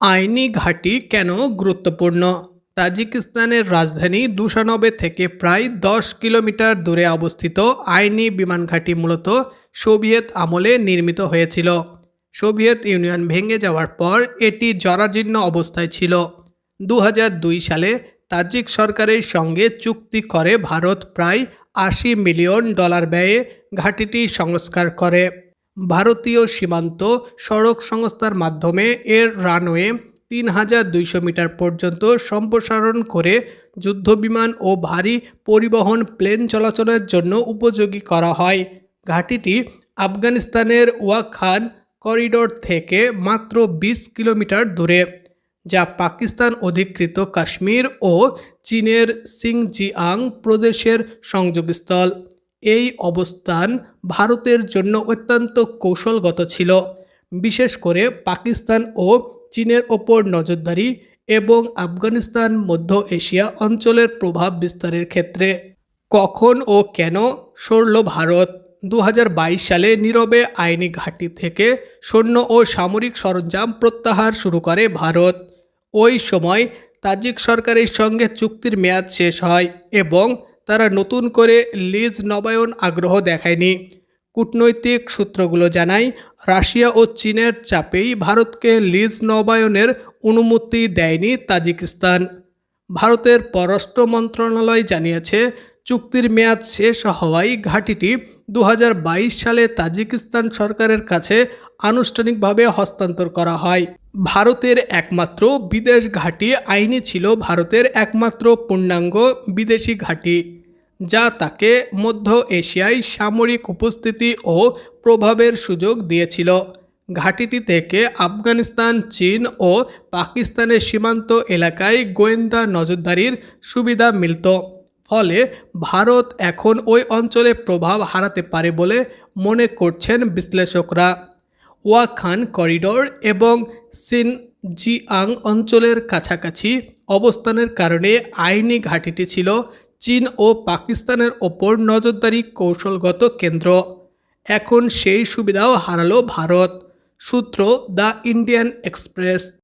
আইনি ঘাঁটি কেন গুরুত্বপূর্ণ? তাজিকিস্তানের রাজধানী দুশানবে থেকে প্রায় দশ কিলোমিটার দূরে অবস্থিত আইনি বিমান ঘাঁটি মূলত সোভিয়েত আমলে নির্মিত হয়েছিল। সোভিয়েত ইউনিয়ন ভেঙে যাওয়ার পর এটি জরাজীর্ণ অবস্থায় ছিল। দু হাজার দুই সালে তাজিক সরকারের সঙ্গে চুক্তি করে ভারত প্রায় আশি মিলিয়ন ডলার ব্যয়ে ঘাঁটিটি সংস্কার করে। ভারতীয় সীমান্ত সড়ক সংস্থার মাধ্যমে এর রানওয়ে তিন হাজার দুইশো মিটার পর্যন্ত সম্প্রসারণ করে যুদ্ধবিমান ও ভারী পরিবহন প্লেন চলাচলের জন্য উপযোগী করা হয়। ঘাঁটিটি আফগানিস্তানের ওয়াখান করিডোর থেকে মাত্র বিশ কিলোমিটার দূরে, যা পাকিস্তান অধিকৃত কাশ্মীর ও চীনের সিংজিয়াং প্রদেশের সংযোগস্থল। এই অবস্থান ভারতের জন্য অত্যন্ত কৌশলগত ছিল, বিশেষ করে পাকিস্তান ও চীনের ওপর নজরদারি এবং আফগানিস্তান, মধ্য এশিয়া অঞ্চলের প্রভাব বিস্তারের ক্ষেত্রে। কখন ও কেন সরল ভারত? দু হাজার বাইশ সালে নীরবে আইনি ঘাঁটি থেকে সৈন্য ও সামরিক সরঞ্জাম প্রত্যাহার শুরু করে ভারত। ওই সময় তাজিক সরকারের সঙ্গে চুক্তির মেয়াদ শেষ হয় এবং তারা নতুন করে লিজ নবায়ন আগ্রহ দেখায়নি। কূটনৈতিক সূত্রগুলো জানায়, রাশিয়া ও চীনের চাপেই ভারতকে লিজ নবায়নের অনুমতি দেয়নি তাজিকিস্তান। ভারতের পররাষ্ট্র মন্ত্রণালয় জানিয়েছে, চুক্তির মেয়াদ শেষ হওয়ায় ঘাঁটিটি দু সালে তাজিকিস্তান সরকারের কাছে আনুষ্ঠানিকভাবে হস্তান্তর করা হয়। ভারতের একমাত্র বিদেশ ঘাঁটি আইনি ছিল ভারতের একমাত্র পূর্ণাঙ্গ বিদেশি ঘাঁটি। যা তাকে মধ্য এশিয়ায় সামরিক উপস্থিতি ও প্রভাবের সুযোগ দিয়েছিল। ঘাঁটিটি থেকে আফগানিস্তান, চীন ও পাকিস্তানের সীমান্ত এলাকায় গোয়েন্দা নজরদারির সুবিধা মিলত। ফলে ভারত এখন ওই অঞ্চলে প্রভাব হারাতে পারে বলে মনে করছেন বিশ্লেষকরা। ওয়াখান করিডোর এবং সিনজিয়াং অঞ্চলের কাছাকাছি অবস্থানের কারণে আইনি ঘাঁটিটি ছিল চীন ও পাকিস্তানের ওপর নজরদারি কৌশলগত কেন্দ্র। এখন সেই সুবিধাও হারালো ভারত, সূত্র দ্য ইন্ডিয়ান এক্সপ্রেস।